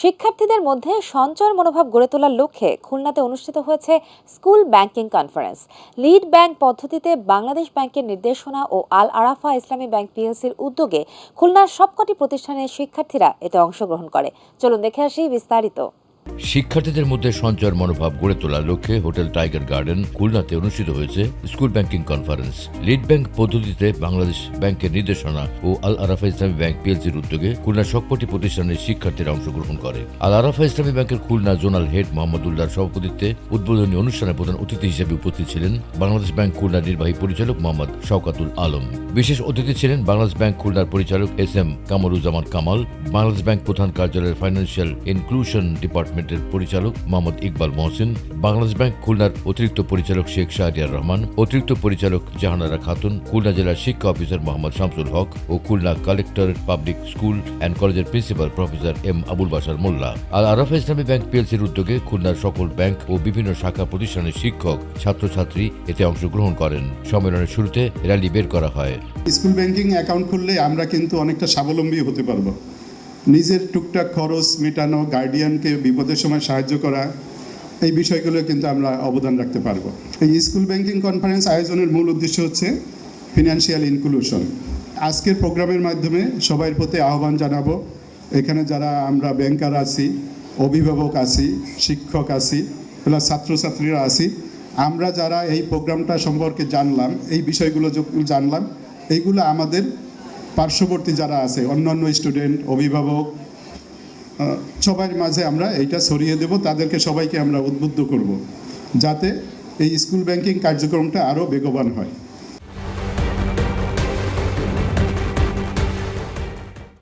শিক্ষার্থীদের মধ্যে সঞ্চয়ের মনোভাব গড়ে তোলার লক্ষ্যে খুলনাতে অনুষ্ঠিত হয়েছে school banking conference. Lead bank পদ্ধতিতে বাংলাদেশ ব্যাংকের নির্দেশনা ও আল আরাফা ইসলামী ব্যাংক পিএলসির উদ্যোগে খুলনার সবকটি প্রতিষ্ঠানের শিক্ষার্থীরা এতে অংশগ্রহণ করে। চলুন দেখে আসি বিস্তারিত। শিক্ষার্থীদের মধ্যে সঞ্চয়ের মনোভাব গড়ে তোলার লক্ষ্যে হোটেল টাইগার গার্ডেন খুলনাতে অনুষ্ঠিত হয়েছে school banking conference. Lead bank পদ্ধতিতে বাংলাদেশ ব্যাংকের নির্দেশনা ও আল আরাফা ইসলামী ব্যাংক পিএলসির উদ্যোগে খুলনার সবকটি প্রতিষ্ঠানের শিক্ষার্থীরা অংশগ্রহণ করে। আল আরাফা ইসলামী ব্যাংকের খুলনা জোনাল হেড মোহাম্মদ উল্লাহর সভাপতিত্বে উদ্বোধনী অনুষ্ঠানে প্রধান অতিথি হিসেবে উপস্থিত ছিলেন বাংলাদেশ ব্যাংক খুলনার নির্বাহী পরিচালক মোহাম্মদ শওকাতুল আলম। বিশেষ অতিথি ছিলেন বাংলাদেশ ব্যাংক খুলনার পরিচালক S M Kamruzzaman Kamal, Bangladesh bank প্রধান কার্যালয়ের ফাইন্যান্সিয়াল ইনক্লুশন ডিপার্টমেন্টের পরিচালক মোহাম্মদ ইকবাল মহসিন, বাংলাদেশ ব্যাংক খুলনার অতিরিক্ত পরিচালক শেখ শাহরিয়ার রহমান, অতিরিক্ত পরিচালক জাহানারা খাতুন, খুলনা জেলার শিক্ষা officer Mohammad Shamsul Haque O Khulna collectorate public school and কলেজের principal professor M Abul Bashar Molla. আর আরাফা ইসলামী ব্যাংক পিএলসির উদ্যোগে খুলনার সকল ব্যাংক ও বিভিন্ন শাখা প্রতিষ্ঠানের শিক্ষক, ছাত্রছাত্রী এতে অংশগ্রহণ করেন। সম্মেলনের শুরুতে র্যালি বের করা হয়। স্কুল ব্যাংকিং অ্যাকাউন্ট খুললে আমরা কিন্তু অনেকটা স্বাবলম্বী হতে পারব। নিজের টুকটাক খরচ মেটানো গার্ডিয়ানকে বিপদের সময় সাহায্য করা, এই বিষয়গুলো কিন্তু আমরা অবদান রাখতে পারব। এই স্কুল ব্যাংকিং কনফারেন্স আয়োজনের মূল উদ্দেশ্য হচ্ছে ফিনান্সিয়াল ইনক্লুশন আজকের প্রোগ্রামের মাধ্যমে সবার প্রতি আহ্বান জানাব। এখানে যারা আমরা ব্যাংকার আছি, অভিভাবক আছি, শিক্ষক আছি প্লাস ছাত্রছাত্রীরা আছি, আমরা যারা এই প্রোগ্রামটা সম্পর্কে জানলাম, এই বিষয়গুলো জানলাম, এইগুলো আমাদের পার্শ্ববর্তী যারা আছে অন্য অন্য স্টুডেন্ট অভিভাবক সবাই মাঝে আমরা এইটা ছড়িয়ে দেব, তাদেরকে সবাইকে আমরা উদ্বুদ্ধ করব, যাতে এই স্কুল ব্যাংকিং কার্যক্রমটা আরও বেগবান হয়।